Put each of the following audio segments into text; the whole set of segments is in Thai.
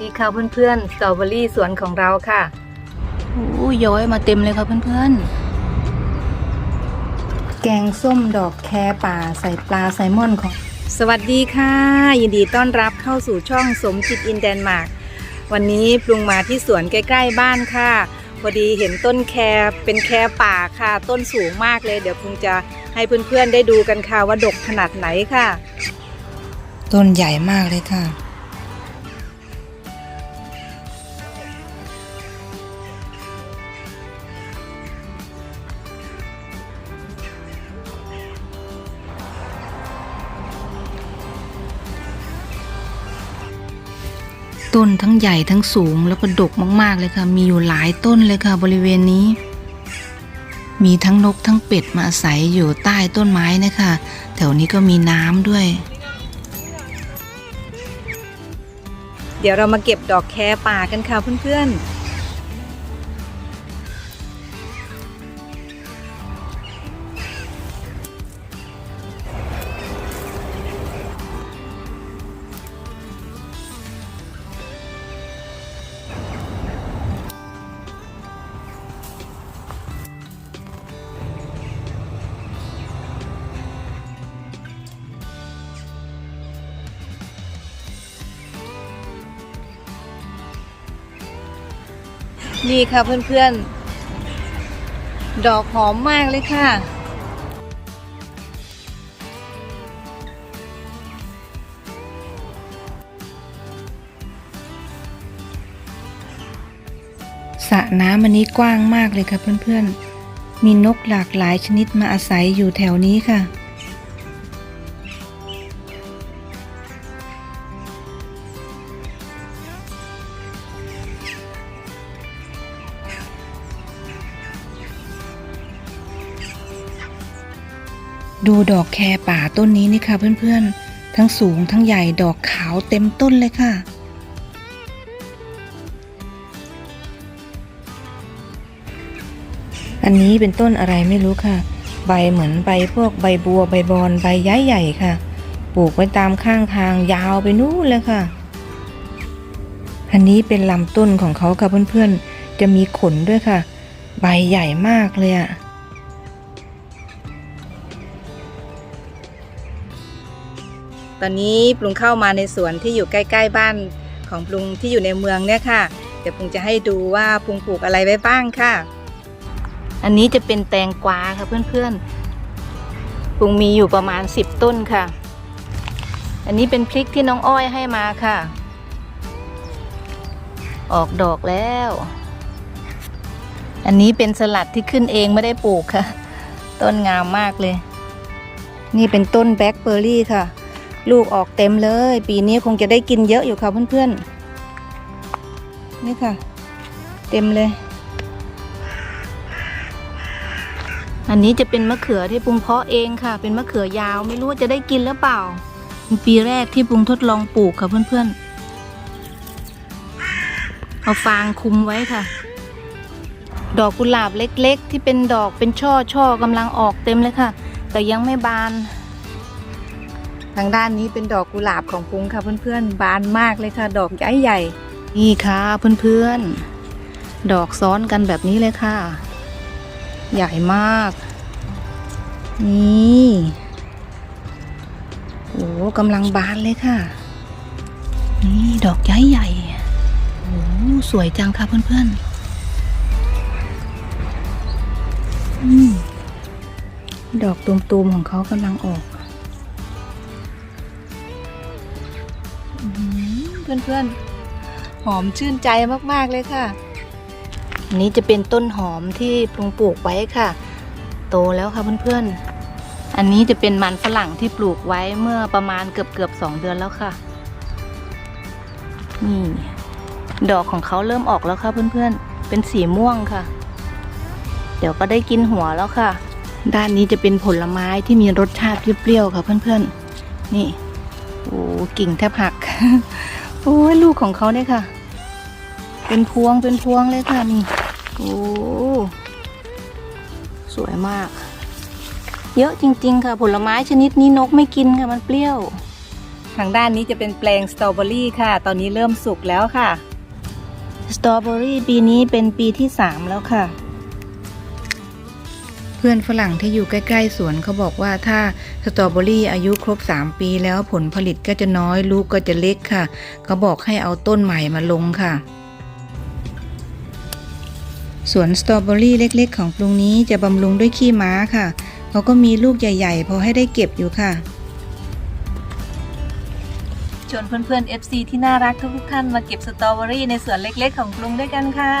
นี่ค่ะเพื่อนๆสตรอเบอรี่สวนของเราค่ะโอ้ย้อยมาเต็มเลยค่ะเพื่อนๆ แกงส้มดอกแคป่าใส่ปลาไซลมอนของ สวัสดีค่ะ ยินดีต้อนรับเข้าสู่ช่องสมจิตอินแดนมาร์กวันนี้ปรุงมาที่สวนใกล้ๆบ้านค่ะ พอดีเห็นต้นแคเป็นแคป่าค่ะ ต้นสูงมากเลย เดี๋ยวคงจะให้เพื่อนๆได้ดูกันค่ะว่าดกขนาดไหนค่ะ ต้นใหญ่มากเลยค่ะ ต้นทั้งใหญ่ทั้งสูงแล้วก็ดกมากๆเลยค่ะ มีอยู่หลายต้นเลยค่ะ บริเวณนี้ มีทั้งนกทั้งเป็ดมาอาศัยอยู่ใต้ต้นไม้นะคะแถวนี้ก็มีน้ำด้วย เดี๋ยวเรามาเก็บดอกแคป่ากันค่ะเพื่อนๆ นี่ค่ะเพื่อนๆ ดอกหอมมากเลยค่ะ สระน้ำอันนี้กว้างมากเลยค่ะเพื่อนๆ มีนกหลากหลายชนิดมาอาศัยอยู่แถวนี้ค่ะ ดูดอกแคป่าต้นนี้นี่ค่ะเพื่อนๆ ทั้งสูงทั้งใหญ่ดอกขาวเต็มต้นเลยค่ะ อันนี้เป็นต้นอะไรไม่รู้ค่ะ ใบเหมือนใบพวกใบบัวใบบอนใบย้ายใหญ่ค่ะ ปลูกไว้ตามข้างทางยาวไปนู่นเลยค่ะ อันนี้เป็นลำต้นของเขาค่ะเพื่อนๆ จะมีขนด้วยค่ะ ใบใหญ่มากเลยอะ ตอนนี้ปรุงเข้ามาในสวนที่อยู่ใกล้ ๆ บ้านของปรุงที่อยู่ในเมืองเนี่ยค่ะ เดี๋ยวปรุงจะให้ดูว่าปรุงปลูกอะไรไว้บ้างค่ะ อันนี้จะเป็นแตงกวาค่ะเพื่อนๆปรุงมีอยู่ประมาณ 10 ต้นค่ะ อันนี้เป็นพริกที่น้องอ้อยให้มาค่ะ ออกดอกแล้ว อันนี้เป็นสลัดที่ขึ้นเองไม่ได้ปลูกค่ะ ต้นงามมากเลย นี่เป็นต้นแบล็คเบอร์รี่ค่ะ ลูกออกเต็มเลย ปีนี้คงจะได้กินเยอะอยู่ค่ะเพื่อนๆ นี่ค่ะ เต็มเลย อันนี้จะเป็นมะเขือที่ปรุงเพาะเองค่ะ เป็นมะเขือยาวไม่รู้จะได้กินหรือเปล่าเป็นปีแรกที่ปรุงทดลองปลูกค่ะเพื่อนๆ เอาฟางคุมไว้ค่ะ ดอกกุหลาบเล็ก ๆ ที่เป็นดอกเป็นช่อช่อกำลังออกเต็มเลยค่ะ แต่ยังไม่บาน ทางด้านนี้เป็นดอกกุหลาบของปุ้งค่ะเพื่อนๆ บานมากเลยค่ะ ดอกใหญ่ใหญ่นี่ค่ะเพื่อนๆ ดอกซ้อนกันแบบนี้เลยค่ะ ใหญ่มาก นี่โอ้กำลังบานเลยค่ะ นี่ดอกใหญ่ใหญ่โอ้สวยจังค่ะเพื่อนๆอืมดอกตูมๆของเขากำลังออก เพื่อนๆ หอมชื่นใจมากๆเลยค่ะอันนี้จะเป็นต้นหอมที่ปลูกปลูกไว้ค่ะ โตแล้วค่ะเพื่อนๆ อันนี้จะเป็นมันฝรั่งที่ปลูกไว้เมื่อประมาณเกือบเกือบสองเดือนแล้วค่ะ นี่ ดอกของเขาเริ่มออกแล้วค่ะเพื่อนๆ เป็นสีม่วงค่ะ เดี๋ยวก็ได้กินหัวแล้วค่ะ ด้านนี้จะเป็นผลไม้ที่มีรสชาติเปรี้ยวๆค่ะเพื่อนๆ นี่โอ้กิ่งแทบหัก โอ้ยลูกของเขาเนี่ยค่ะ เป็นพวงเป็นพวงเลยค่ะนี่โอ้สวยมาก เยอะจริง ๆ ค่ะ ผลไม้ชนิดนี้นกไม่กินค่ะมันเปรี้ยว ทางด้านนี้จะเป็นแปลงสตรอเบอรี่ค่ะ ตอนนี้เริ่มสุกแล้วค่ะสตรอเบอรี่ปีนี้เป็นปีที่ 3 แล้วค่ะ พื่อนฝรั่งที่อยู่ใกล้ ๆ สวนเขาบอกว่าถ้าสตรอเบอรี่อายุครบ 3 ปีแล้วผลผลิตก็จะน้อยลูกก็จะเล็กค่ะ เขาบอกให้เอาต้นใหม่มาลงค่ะสวนสตรอเบอรี่เล็ก ๆ ของปรุงนี้จะบำรุงด้วยขี้ม้าค่ะเขาก็มีลูกใหญ่ ๆ พอให้ได้เก็บอยู่ค่ะชวนเพื่อนๆ FC ที่น่ารักทุกๆท่านมาเก็บสตรอเบอรี่ในสวนเล็ก ๆ ของปรุงด้วยกันค่ะ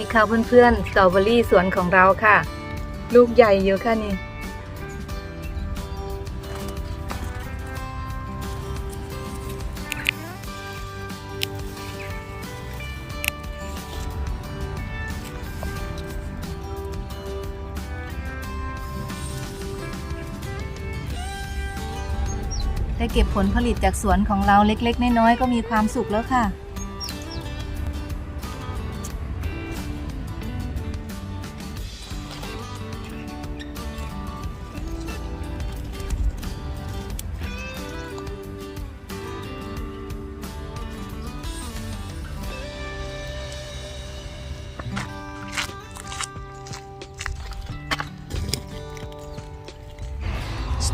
นี่ค่ะเพื่อนๆสตรอเบอรี่สวนของเราค่ะ ลูกใหญ่อยู่ค่ะนี่ ได้เก็บผลผลิตจากสวนของเราเล็ก ๆ น้อยๆก็มีความสุขแล้วค่ะ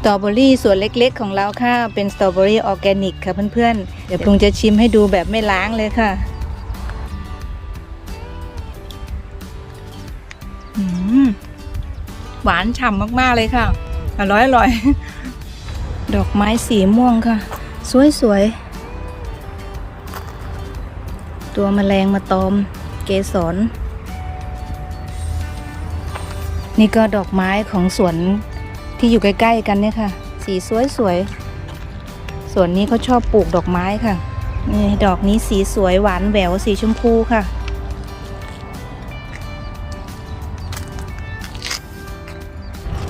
ตรอเบอรี่ส่วนเล็กๆ ของเราค่ะ เป็นสตรอเบอรี่ออร์แกนิกค่ะเพื่อนๆ เดี๋ยวปรุงจะชิมให้ดูแบบไม่ล้างเลยค่ะหวานฉ่ำมากๆเลยค่ะ อร่อยอร่อย ดอกไม้สีม่วงค่ะ สวยๆ ตัวแมลงมาตอม เกสร นี่ก็ดอกไม้ของสวน ที่อยู่ใกล้ๆกันเนี่ยค่ะ สีสวยๆส่วนนี้เขาชอบปลูกดอกไม้ค่ะนี่ดอกนี้สีสวยหวานแหววสีชมพูค่ะ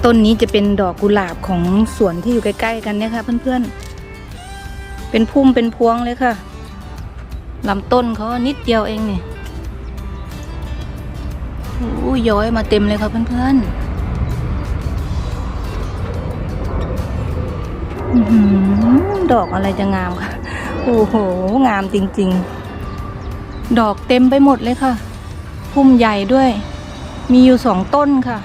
ต้นนี้จะเป็นดอกกุหลาบของสวนที่อยู่ใกล้ ๆ กันเนี่ยค่ะ เพื่อนๆ เป็นพุ่มเป็นพวงเลยค่ะลำต้นเขานิดเดียวเองเนี่ยโอ้ยย้อยมาเต็มเลยค่ะเพื่อนๆ ดอกอะไรจะงามค่ะ โอ้โห งามจริง ๆ ดอกเต็มไปหมดเลยค่ะ พุ่มใหญ่ด้วย มีอยู่สองต้นค่ะ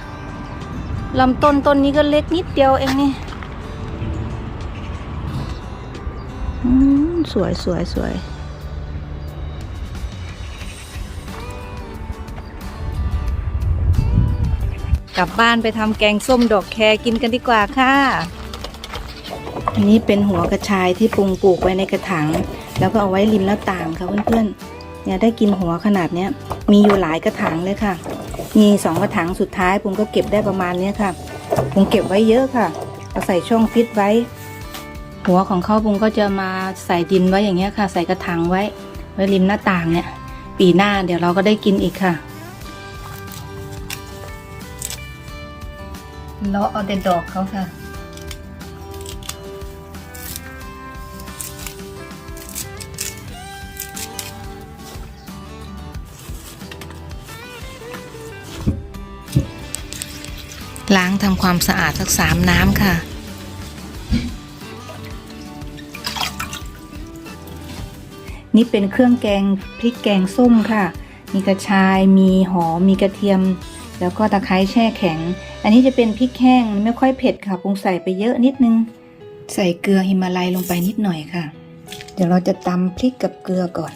ลำต้นต้นนี้ก็เล็กนิดเดียวเองนี่สวยสวยสวยกลับบ้านไปทำแกงส้มดอกแครกินกันดีกว่าค่ะ อันนี้เป็นหัวกระชายที่ปรุงปลูกไว้ในกระถางแล้วก็เอาไว้ริมหน้าต่างค่ะเพื่อนๆเนี่ยได้กินหัวขนาดเนี้ยมีอยู่หลายกระถางเลยค่ะ มีสองกระถางสุดท้ายปุงก็เก็บได้ประมาณเนี้ยค่ะปุงเก็บไว้เยอะค่ะเอาใส่ช่องฟิตไว้ หัวของเขาปุงก็จะมาใส่ดินไว้อย่างเงี้ยค่ะ ใส่กระถางไว้ไว้ริมหน้าต่างเนี่ย ปีหน้าเดี๋ยวเราก็ได้กินอีกค่ะเลาะเอาแต่ดอกเขาค่ะ ล้างทำความสะอาดสักสามน้ำค่ะ นี่เป็นเครื่องแกงพริกแกงส้มค่ะ มีกระชาย มีหอม มีกระเทียม แล้วก็ตะไคร้แช่แข็ง อันนี้จะเป็นพริกแห้งไม่ค่อยเผ็ดค่ะปรุงใส่ไปเยอะนิดนึง ใส่เกลือฮิมาลัยลงไปนิดหน่อยค่ะ เดี๋ยวเราจะตำพริกกับเกลือก่อน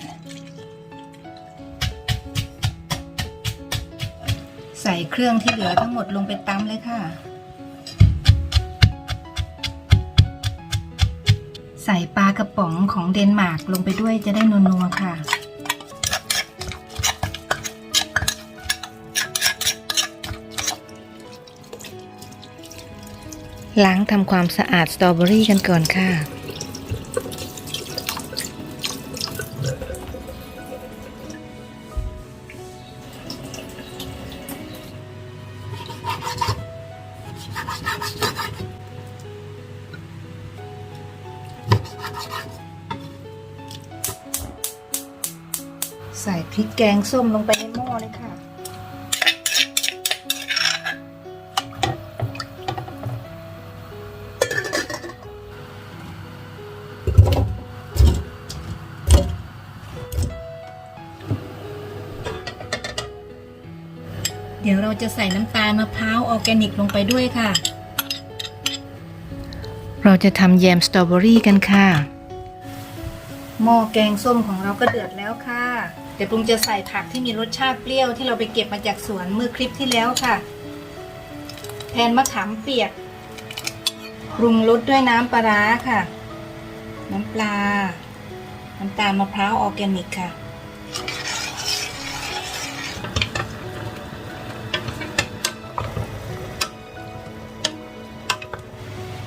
ใส่เครื่องที่เหลือทั้งหมดลงไปตำเลยค่ะ ใส่ปลากระป๋องของเดนมาร์กลงไปด้วยจะได้นัวๆค่ะล้างทำความสะอาดสตรอเบอรี่กันก่อนค่ะ แกงส้มลงไปในหม้อเลยค่ะ เดี๋ยวเราจะใส่น้ำตาลมะพร้าวออแกนิกลงไปด้วยค่ะ เราจะทำแยมสตรอเบอรี่กันค่ะ หม้อแกงส้มของเราก็เดือดแล้วค่ะ เดี๋ยวปรุงจะใส่ผักที่มีรสชาติเปรี้ยวที่เราไปเก็บมาจากสวนเมื่อคลิปที่แล้วค่ะ แทนมะขามเปียก ปรุงรสด้วยน้ำปลาร้าค่ะ น้ำปลา น้ำตาลมะพร้าวออร์แกนิกค่ะ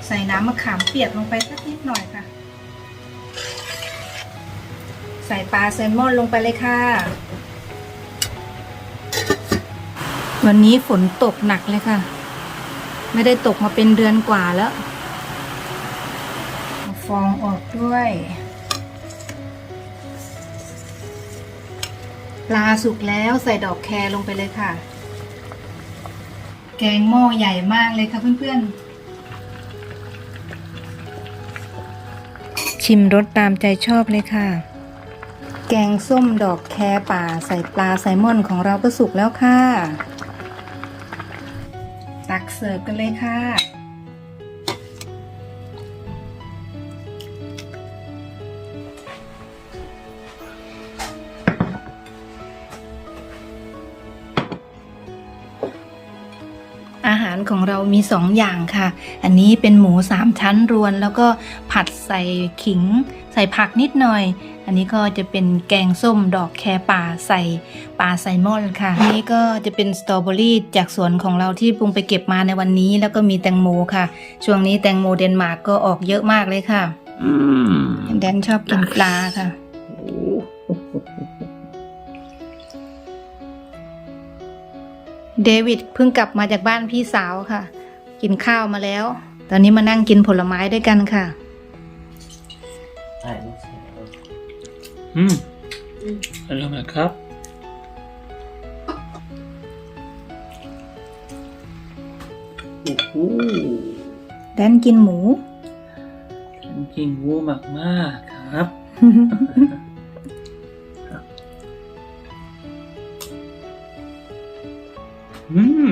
ใส่น้ำมะขามเปียกลงไปสักนิดหน่อยค่ะ ใส่ปลาแซลมอนลงไปเลยค่ะ วันนี้ฝนตกหนักเลยค่ะ ไม่ได้ตกมาเป็นเดือนกว่าแล้วฟองออกด้วยปลาสุกแล้วใส่ดอกแครลงไปเลยค่ะ แกงหม้อใหญ่มากเลยค่ะเพื่อนๆ ชิมรสตามใจชอบเลยค่ะ แกงส้มดอกแคป่าใส่ปลาไซมอนของเราก็สุกแล้วค่ะ ตักเสิร์ฟกันเลยค่ะ ของเรามีสองอย่างค่ะ อันนี้เป็นหมูสามชั้นรวน แล้วก็ผัดใส่ขิง ใส่ผักนิดหน่อย อันนี้ก็จะเป็นแกงส้มดอกแคป่าใส่ปลาไซลมอนค่ะ อันนี้ก็จะเป็นสตรอเบอรี่จากสวนของเราที่ปรุงไปเก็บมาในวันนี้ แล้วก็มีแตงโมค่ะ ช่วงนี้แตงโมเดนมาร์กก็ออกเยอะมากเลยค่ะแดนชอบกินปลาค่ะ เดวิดเพิ่งกลับมาจากบ้านพี่สาวค่ะ กินข้าวมาแล้ว ตอนนี้มานั่งกินผลไม้ด้วยกันค่ะใช่ลูกใช่อืมอร่อยมากครับ โอ้โหแดนกินหมู ฉันกินวูมากมากๆครับ อืม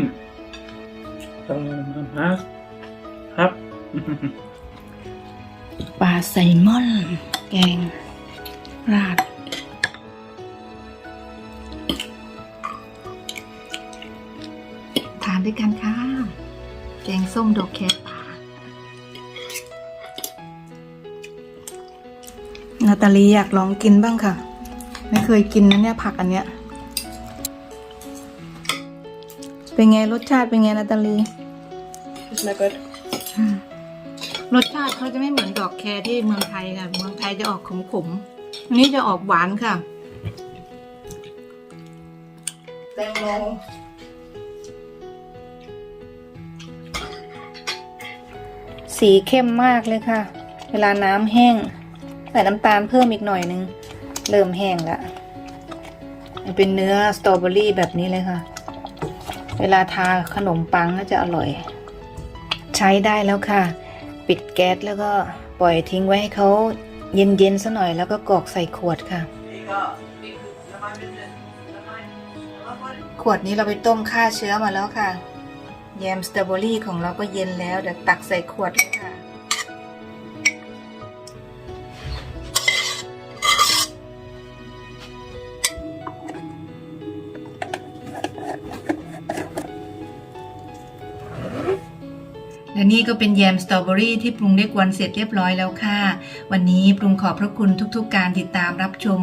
อร่อยมากมากๆครับ ปลาไซลมอน แกง ราด ทานด้วยกันค่ะ แกงส้มดอกแคปานาตาลีอยากลองกินบ้างค่ะ ไม่เคยกินนะเนี่ยผักอันเนี้ย เป็นไงรสชาติเป็นไงนาตาลี It's not good อืมรสชาติเขาจะไม่เหมือนดอกแครที่เมืองไทยค่ะเมืองไทยจะออกขมๆอันนี้จะออกหวานค่ะ แตงโมสีเข้มมากเลยค่ะ เวลาน้ำแห้ง ใส่น้ำตาลเพิ่มอีกหน่อยนึง เริ่มแห้งแล้วมันเป็นเนื้อสตรอเบอรี่แบบนี้เลยค่ะ เวลาทาขนมปังก็จะอร่อย ใช้ได้แล้วค่ะ ปิดแก๊สแล้วก็ปล่อยทิ้งไว้ให้เขาเย็นๆซะหน่อยแล้วก็กรอกใส่ขวดค่ะ ขวดนี้เราไปต้มฆ่าเชื้อมาแล้วค่ะ แยมสตรอเบอรี่ของเราก็เย็นแล้วเดี๋ยวตักใส่ขวดเลยค่ะ และนี่ก็เป็นแยมสตรอเบอรี่ที่ปรุงได้กวนเสร็จเรียบร้อยแล้วค่ะ วันนี้ปรุงขอบพระคุณทุกๆ การติดตามรับชม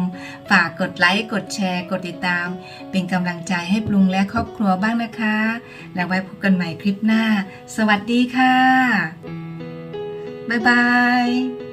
ฝากกดไลค์ กดแชร์ กดติดตาม เป็นกำลังใจให้ปรุงและครอบครัวบ้างนะคะ แล้วไว้พบกันใหม่คลิปหน้า สวัสดีค่ะ บ๊ายบาย